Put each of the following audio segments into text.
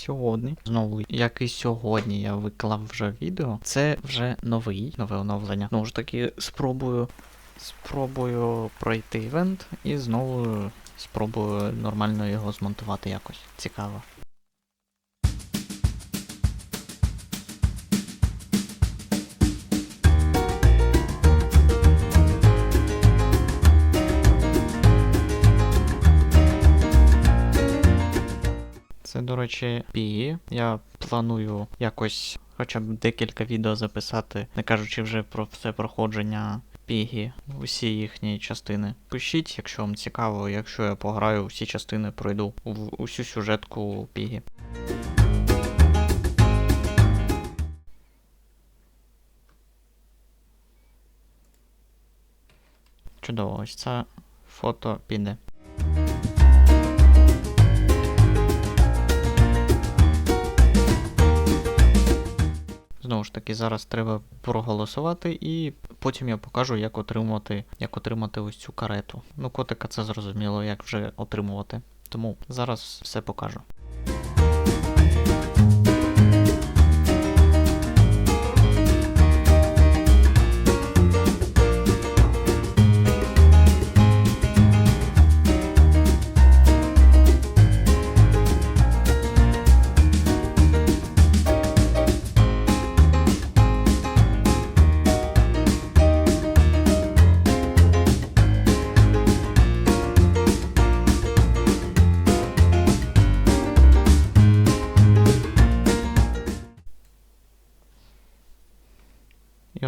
сьогодні. Знову, як і сьогодні, я виклав вже відео. Це вже новий, нове оновлення. Знову ж таки, спробую. Спробую пройти івент і знову спробую нормально його змонтувати якось. Цікаво. До пігі. Я планую якось хоча б декілька відео записати, не кажучи вже про все проходження пігі, усі їхні частини. Пишіть, якщо вам цікаво, якщо я пограю, усі частини пройду в усю сюжетку пігі. Чудово, ось це фото піде. Знову ж таки, зараз треба проголосувати, і потім я покажу, як отримати, як отримати ось цю карету. Ну, котика це зрозуміло, як вже отримувати. Тому зараз все покажу.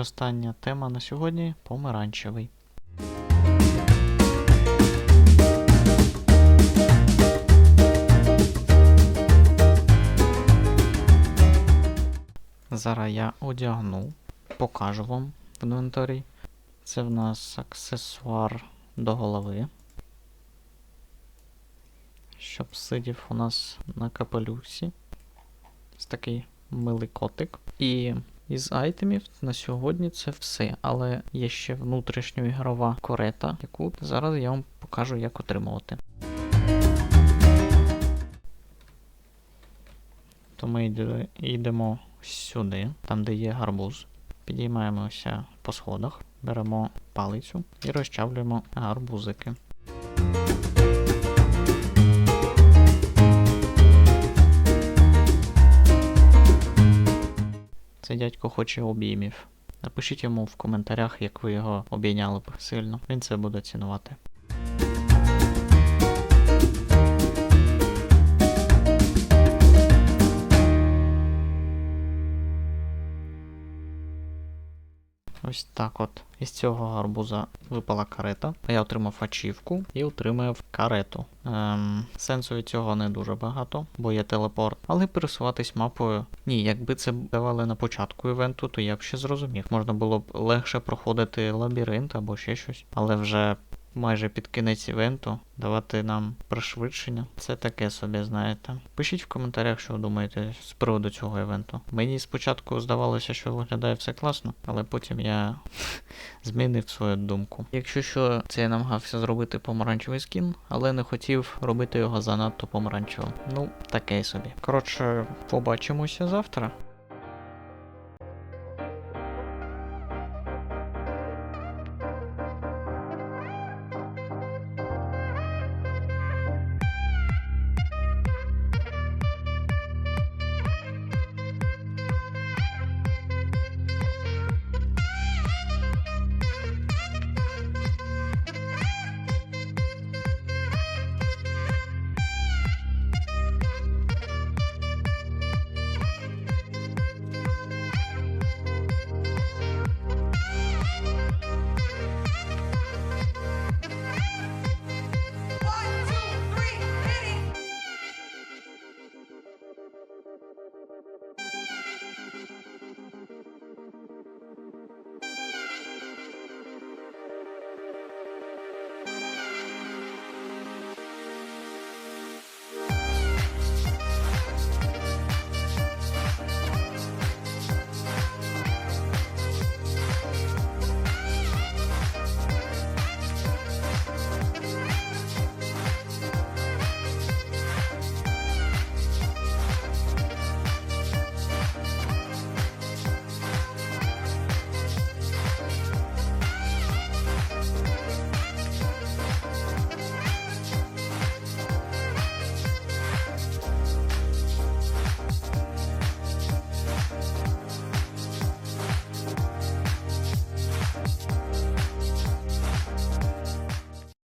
Остання тема на сьогодні помаранчевий. Зараз я одягну, покажу вам в інвентарі. Це в нас аксесуар до голови. Щоб сидів у нас на капелюсі. Ось такий милий котик. І із айтемів на сьогодні це все. Але є ще внутрішньоігрова корета, яку зараз я вам покажу, як отримувати. То ми йдемо сюди, там де є гарбуз. Підіймаємося по сходах, беремо палицю і розчавлюємо гарбузики. Цей хоче обіймів. Напишіть йому в коментарях, як ви його обійняли б сильно. Він це буде цінувати. Ось так от. Із цього гарбуза випала карета. А я отримав ачівку і отримав карету. Ем, сенсу від цього не дуже багато, бо є телепорт. Але пересуватись мапою. Ні, якби це давали на початку івенту, то я б ще зрозумів. Можна було б легше проходити лабіринт або ще щось. Але вже майже під кінець івенту давати нам пришвидшення. Це таке собі, знаєте. Пишіть в коментарях, що ви думаєте з приводу цього івенту. Мені спочатку здавалося, що виглядає все класно, але потім я змінив свою думку. Якщо що, це я намагався зробити помаранчевий скін, але не хотів робити його занадто помаранчевим. Ну, таке собі. Коротше, побачимося завтра.